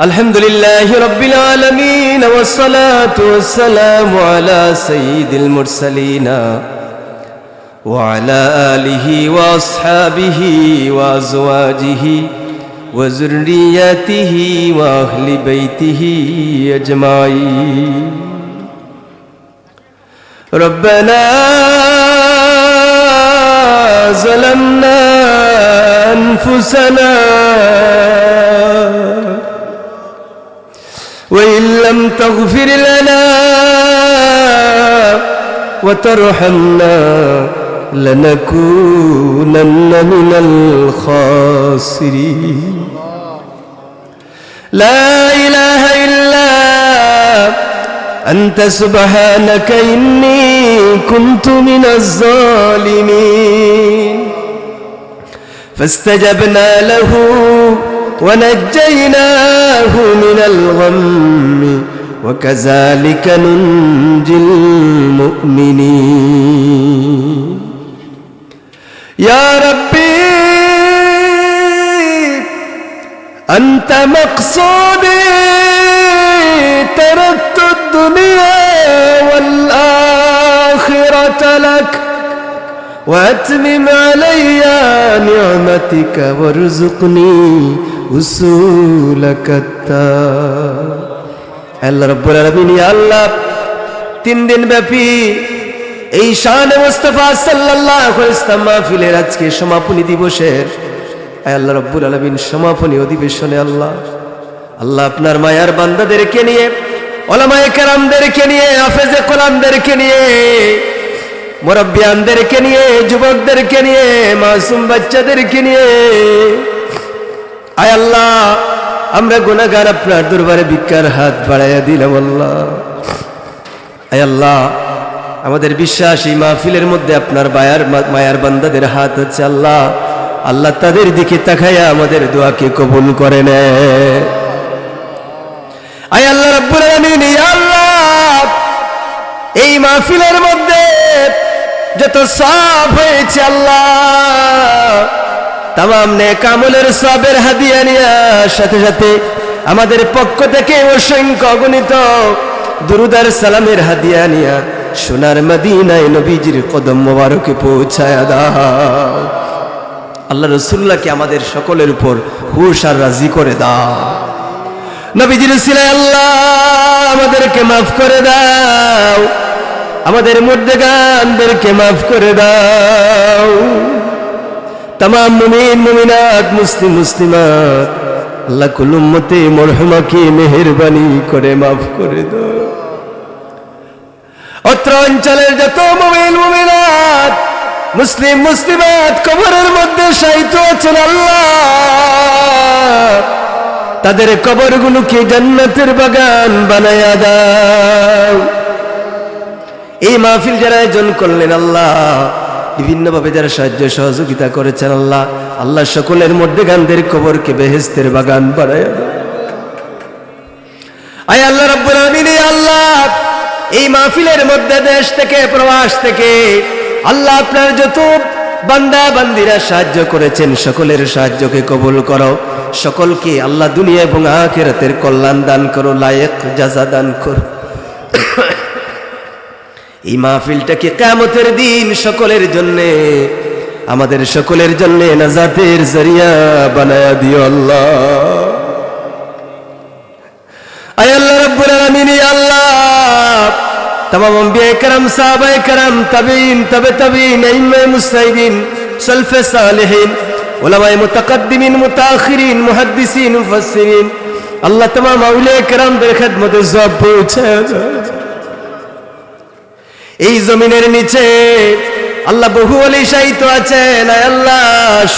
الحمد لله رب العالمين والصلاة والسلام على سيد المرسلين وعلى آله وأصحابه وأزواجه وذرياته وأهل بيته أجمعين. ربنا ظلمنا أنفسنا وإن لم تغفر لنا وترحمنا لنكونن من الخاسرين. لا إله إلا أنت سبحانك إني كنت من الظالمين. فاستجبنا له ونجيناه من الغم وكذلك ننجي المؤمنين. يا ربي أنت مقصودي تركت الدنيا والآخرة لك وأتمم علي نعمتك وارزقني আল্লাহ রব্বুল আলামিন আল্লাহ, তিন দিন ব্যাপী এই শান মুস্তাফা ওয়াসাল্লাম মাহফিলের আজকে সমাপনী দিবসের আল্লাহ রব্বুল আলামিন, সমাপনী অধিবেশনে আল্লাহ আল্লাহ আপনার মায়ার বান্দাদেরকে নিয়ে, ওলামায়ে কেরামদেরকে নিয়ে, হাফেজে কোরআনদেরকে নিয়ে, মুরব্বিয়ানদেরকে নিয়ে, যুবকদেরকে নিয়ে, মাসুম বাচ্চাদেরকে নিয়ে আয় আল্লাহ, আমরা গুনাগার আপনার দরবারে ভিক্ষার হাত বাড়াইয়া দিলাম আল্লাহ। আয় আল্লাহ, আমাদের বিশ্বাস এই মাহফিলের মধ্যে আপনার বায়ার মায়ার বান্দাদের হাত হচ্ছে আল্লাহ। আল্লাহ তাদের দিকে তাকাইয়া আমাদের দোয়াকে কবুল করে নেয় আয় আল্লাহ রব্বুল আলামিন আল্লাহ, এই মাহফিলের মধ্যে যত সব হয়েছে আল্লাহ তাম নেক আমলের সবের হাদিয়া নিয়া সাথে সাথে আমাদের পক্ষ থেকে অসংখ্য অগণিত দুরুদার সালামের হাদিয়া নিয়া সোনার মদিনায় নবীজির কদম মোবারকে পৌঁছায় দাও। আল্লাহ রসুল্লাহকে আমাদের সকলের উপর হুশ আর রাজি করে দাও। নবীজির সিলাই আল্লাহ আমাদেরকে মাফ করে দাও। আমাদের মধ্যে গানদেরকে মাফ করে দাও। তাম মুমিন, মুমিনাত, মুসলিম, মুসলিমাত, আল্লাহ কুলুম্মতে মরহমাকে মেহরবানি করে মাফ করে দাও অত্র অঞ্চলের যত মুমিন, মুমিনাত, মুসলিম, মুসলিমাত কবরের মধ্যে সাহিত্য আছেন আল্লাহ। তাদের কবরগুলোকে জান্নাতের বাগান বানায়া দাও। এই মাহফিল যারা আয়োজন করলেন আল্লাহ বিভিন্নভাবে যারা সাহায্য সহযোগিতা করেছেন, আল্লাহ আল্লাহ সকলের মধ্যে গান্ধের কবরকে বেহেস্তের বাগান বানায় আয় আল্লাহ রব্বুল আমিন আল্লাহ, এই মাহফিলের মধ্যে দেশ থেকে, প্রবাস থেকে আল্লাহ আপনার যত বান্দা বান্দিরা সাহায্য করেছেন, সকলের সাহায্যকে কবুল করো। সকলকে আল্লাহ দুনিয়া এবং আখেরাতের কল্যাণ দান করো, লায়েক জাজা দান করো। এই মাহফিলটাকে কেমতের দিন সকলের জন্য? আমাদের সকলের জন্য নাজাতের জরিয়া বানায় দিও আল্লাহ। আয় আল্লাহ রাব্বুল আলামিন আল্লাহ। তমাম আম্বিয়া کرام সাহাবা کرام তাবেঈন, তাবে তাবেঈন আইম্মা মুসাইদিন সালফে সালেহিন, উলামায়ে মুতাকাদ্দিমিন মুতাখিরিন মুহাদ্দিসিন, মুফাসসিরিন। আল্লাহ তমাম আউলিয়া کرام দের খিদমতে সব পৌঁছায় এই জমিনের নিচে আল্লাহ বহু অলি সাহিত্য আছেন আল্লাহ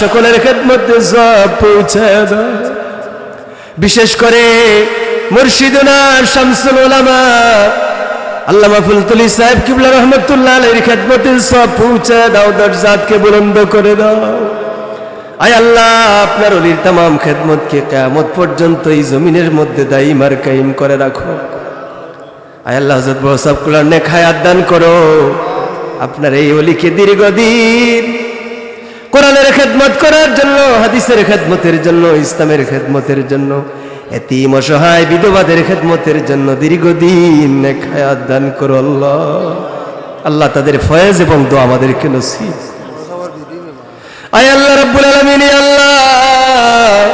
সকলের খেদমতে সব পৌঁছে বিশেষ করে মুর্শিদুনা শামসুল ওলামা আল্লামা ফুলতুলি সাহেব কিবলা রহমতুল্লাহ আলের খেদমতে সব পৌঁছে দাও, দরজাতকে বুলন্দ করে দাও। আয় আল্লাহ, আপনার অলির তাম খেদমতকে কেয়ামত পর্যন্ত এই জমিনের মধ্যে দায়ী মার কাইম করে রাখো। আয় আল্লাহ হজরত বহসাব কুলার নে খায়াত দান করো। আপনার এই অলিকে দীর্ঘদিন কোরআনের খেদমত করার জন্য, হাদিসের খেদমতের জন্য, ইসলামের খেদমতের জন্য, এতিম অসহায় বিধবাদের খেদমতের জন্য দীর্ঘদিন খায়াত দান করো আল্লাহ। আল্লাহ তাদের ফয়েজ এবং দোয়া আমাদেরকে নসিব। আয় আল্লাহ রব্বুল আলামিন আল্লাহ।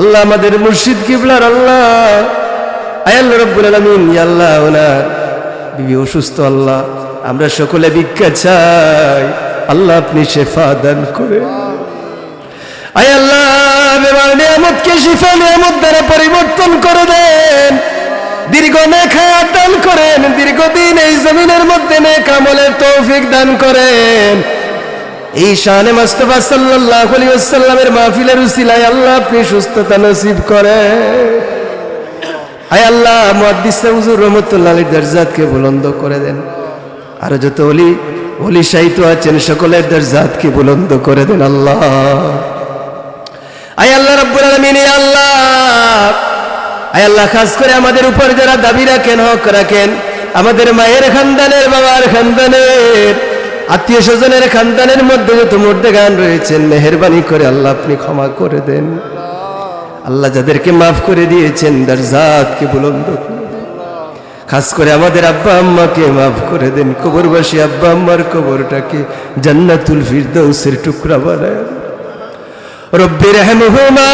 আল্লাহ আমাদের মুর্শিদ কিবলার আল্লাহ। অসুস্থ আল্লাহ, আমরা সকলে ভিক্ষা চাই। আল্লাহ আপনি শেফা দান করে আয় আল্লাহ দ্বারা পরিবর্তন করে দেন। দীর্ঘ নেখায়াত দান করেন। দীর্ঘদিন এই জমিনের মধ্যে নেক আমলের তৌফিক দান করেন। এই শানে মাস্তফা সাল্লাল্লাহু আলাইহি ওয়াসাল্লামের মাহফিলের উসিলায় আল্লাহ আপনি সুস্থতা নসিব করেন। আয় আল্লাহ, মুহাদ্দিস হুজুর রহমাতুল্লাহ আলাইহির দরজাতকে বুলন্দ করে দেন। আর যত ওলি ওলি সাহিত্য আছেন, সকলের দরজাতকে বুলন্দ করে দেন আল্লাহ। আয় আল্লাহ রাব্বুল আলামিন আল্লাহ। আয় আল্লাহ, খাস করে আমাদের উপর যারা দাবি রাখেন, হক রাখেন, আমাদের মায়ের খানদানের, বাবার খানদানের, আত্মীয় স্বজনের খানদানের মধ্যে যত মধ্যে গান রয়েছেন, মেহরবানি করে আল্লাহ আপনি ক্ষমা করে দেন। আল্লাহ যাদেরকে মাফ করে দিয়েছেন, তার জাতকে বুলন্দ খাস করে আমাদের আব্বা আম্মাকে মাফ করে দেন, কবরবাসী আব্বা আম্মার কবরটাকে জান্নাতুল ফিরদৌসের টুকরা বানায় রব্বির হেমহুমা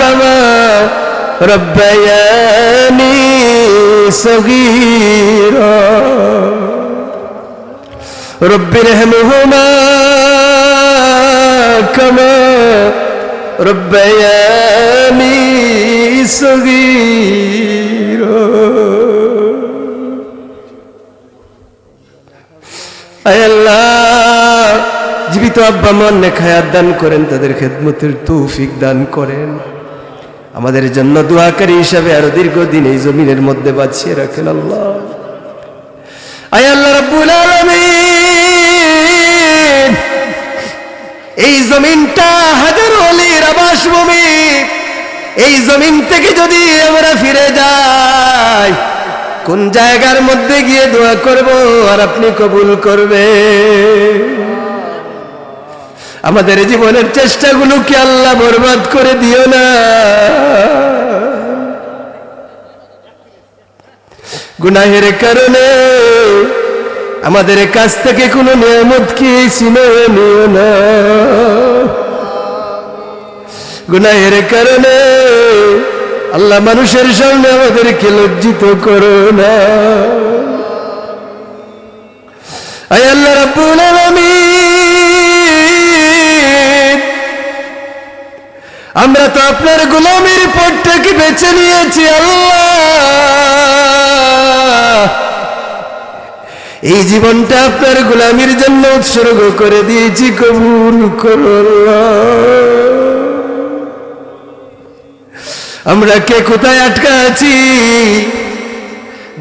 কামা রব্বায়ানি সগীরা। রব্বির হেমহুমা কামা ربياني صغيرا আয় আল্লাহ জীবিত আব্বা মন খায়াত দান করেন তাদের খেদমতের তৌফিক দান করেন আমাদের জন্য দোয়াকারী হিসাবে আরো দীর্ঘদিন এই জমিনের মধ্যে বাঁচিয়ে রাখেন আল্লাহ আয় আল্লাহ রাব্বুল আলামিন এই জমিনটা হাজার অলির আবাস ভূমি এই জমিন থেকে যদি আমরা ফিরে যাই, কোন জায়গার মধ্যে গিয়ে দোয়া করব আর আপনি কবুল করবে আমাদের জীবনের চেষ্টাগুলোকে আল্লাহ বরবাদ করে দিও না? গুনাহের কারণে আমাদের কাছ থেকে কোনো নিয়ামত কি ছিনে নিও না? গুনাহের কারণে আল্লাহ মানুষের সামনে আমাদেরকে লজ্জিত করো না। আয় আল্লাহ রাব্বুল আলামিন। আমরা তো আপনার গোলামের পথটাকে বেছে নিয়েছি, আল্লাহ। এই জীবনটা আপনার গোলামির জন্য উৎসর্গ করে দিয়েছি কবুল আমরা কে কোথায় আটকা আছি?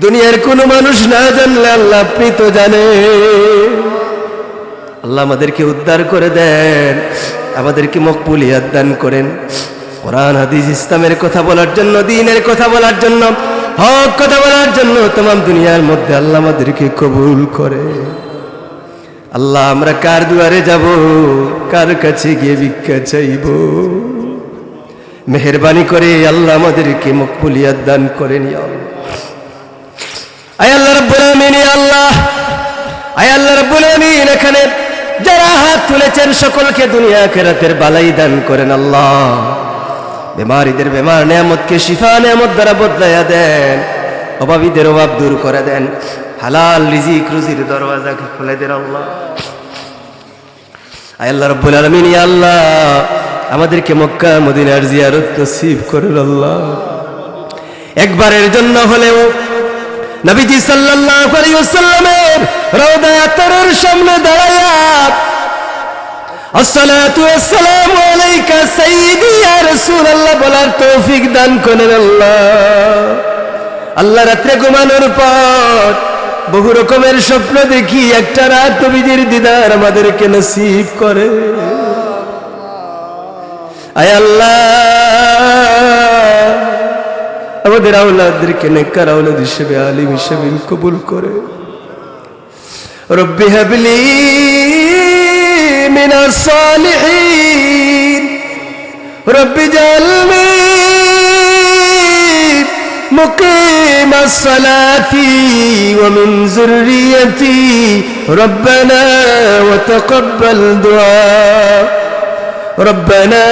দুনিয়ার কোনো মানুষ না জানলে আল্লাহ আপনি তো জানে আল্লাহ আমাদেরকে উদ্ধার করে দেন, আমাদেরকে মকবুলিয়াত দান করেন। কোরআন, হাদিস, ইসলামের কথা বলার জন্য, দিনের কথা বলার জন্য হক কথা বলার জন্য তোমাম দুনিয়ার মধ্যে আল্লাহ আমাদেরকে কবুল করে। আল্লাহ, আমরা কার দুয়ারে যাব? কার কাছে গিয়ে ভিক্ষা চাইব? মেহরবানি করে আল্লাহ আমাদেরকে মকবুলিয়াত দান করেন। আয় আল্লাহ রাব্বুল আলামিন, ইয়া আল্লাহ। আয় আল্লাহ রাব্বুল আলামিন, এখানে যারা হাত তুলেছেন, সকলকে দুনিয়া আখিরাতের বালাই দান করেন আল্লাহ। বেমারিদের বেমার নিয়ামতকে শিফা নিয়ামত দ্বারা বদলাইয়া দেন। অভাবীদের অভাব দূর করে দেন। হালাল রিজিক রুজির দরওয়াজাকে খুলে দেন আল্লাহ? আয় আল্লাহ রব্বুল আলামিন আল্লাহ, আমাদেরকে মক্কা মদিনার জিয়ারত নসিব করুন আল্লাহ। একবারের জন্য হলেও নবীজি সাল্লাল্লাহু আলাইহি ওয়াসাল্লামের রওদা আতরের সামনে দাঁড়ায়া আসসালাতু ওয়াসসালামু আলাইকা সাইয়্যিদি ইয়া রাসূলুল্লাহ বলার তৌফিক দান করেন আল্লাহ। আল্লাহ রাত্রে ঘুমানোর পর বহু রকমের স্বপ্ন দেখি, একটা রাত নবীজির দিদার আমাদেরকে নসিব করে। আয় আল্লাহ, আমাদের আওলাদদেরকে নেককার আওলাদ হিসেবে, আলিম হিসেবে কবুল করে। রব্বি হাবলি মিনাস সালিহিন। رب اجعلني مقيم الصلاة ومن ذريتي ربنا وتقبل دعاء. ربنا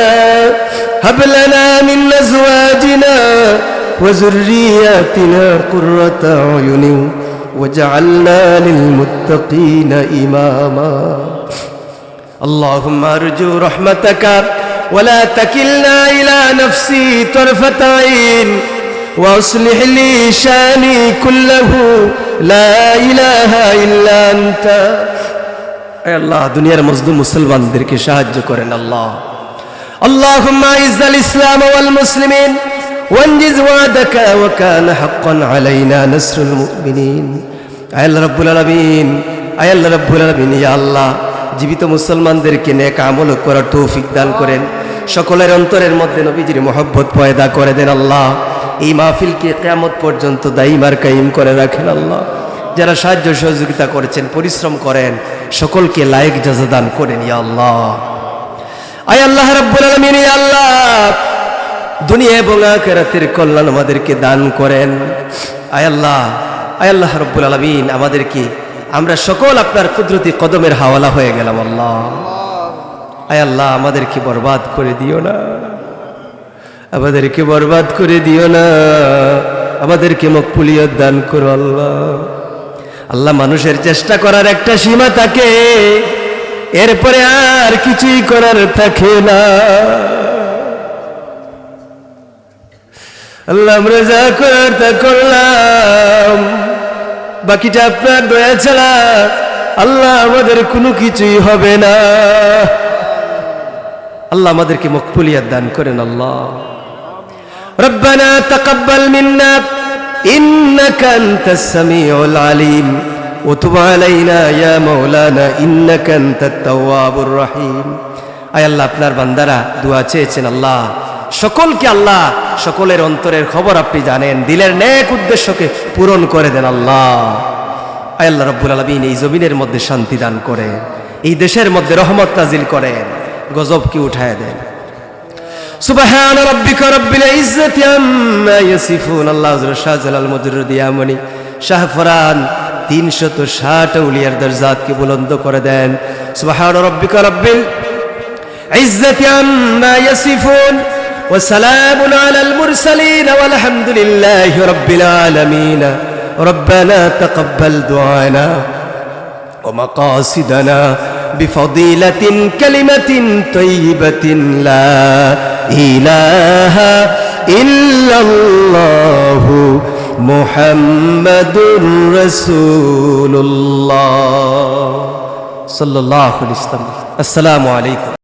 هب لنا من أزواجنا وذرياتنا قرة أعين وجعلنا للمتقين إماما. اللهم أرجو رحمتك ولا تكلنا إلى نفسي طرفة عين وأصلح لي شاني كله لا إله إلا أنت اے আল্লাহ দুনিয়ার মজদুম মুসলমানদেরকে সাহায্য করেন আল্লাহ اللهم اعز الاسلام والمسلمين وانجز وعدك وكان حقا علينا نصر المؤمنين আয় আল্লাহ রব্বুল আলামিন আয় আল্লাহ রব্বুল আলামিন ইয়া আল্লাহ জীবিত মুসলমানদেরকে নেক আমল করার তৌফিক দান করেন সকলের অন্তরের মধ্যে নবীজির মোহব্বত পয়দা করে দেন আল্লাহ। এই মাহফিলকে কেয়ামত পর্যন্ত দাইমার কাইম করে রাখেন আল্লাহ। যারা সাহায্য সহযোগিতা করেছেন, পরিশ্রম করেন, সকলকে লায়ক জাজা দান করেন ইয়া আল্লাহ। আয় আল্লাহ রাব্বুল আলামিন, ইয়া আল্লাহ। দুনিয়া এবং আখিরাতের কল্যাণ আমাদেরকে দান করেন। আয় আল্লাহ আয় আল্লাহ রাব্বুল আলামিন, আমাদেরকে আমরা সকল আপনার কুদরতি কদমের হাওয়ালা হয়ে গেলাম আল্লাহ। আয় আল্লাহ, আমাদেরকে বরবাদ করে দিও না। আমাদেরকে বরবাদ করে দিও না। আমাদেরকে মকপুলিয়ত দান করো আল্লাহ। আল্লাহ মানুষের চেষ্টা করার একটা সীমা থাকে, এরপরে আর কিছুই করার থাকে না। আল্লাহ আমরা যা করার তা করলাম, বাকিটা আপনার দয়া ছাড়া আল্লাহ আমাদের কোনো কিছুই হবে না। আল্লাহ আমাদেরকে মকবুলিয়াত দান করেন আল্লাহ ربنا تقبل منا إنك أنت السميع العليم وتب علينا يا مولانا إنك أنت التواب الرحيم আয় আল্লাহ আপনার বান্দারা দোয়া চেয়েছেন আল্লাহ সকলকে আল্লাহ সকলের অন্তরের খবর আপনি জানেন দিলের নেক উদ্দেশ্যকে পূরণ করে দেন আল্লাহ আয় আল্লাহ রব্বুল আলমিন এই জমিনের মধ্যে শান্তি দান করেন এই দেশের মধ্যে রহমত নাজিল করেন গজবকে উঠায় দেন সুবহান রাব্বিকা রব্বিল ইজ্জাতি আম্মা ইয়াসিফুন আল্লাহ হযরত শাহজালাল মজরুর দিয়ামণি শাহফরান তিনশত ষাট উলিয়ার দরজাতকে বুলন্দ করে দেন সুবহান রাব্বিকা রব্বিল ইজ্জাতি আম্মা ইয়াসিফুন وسلام على المرسلين والحمد لله رب العالمين ربنا تقبل دعانا ومقاصدنا بفضيلة كلمة طيبة لا إله إلا الله محمد رسول الله. صلى الله عليه وسلم. السلام عليكم.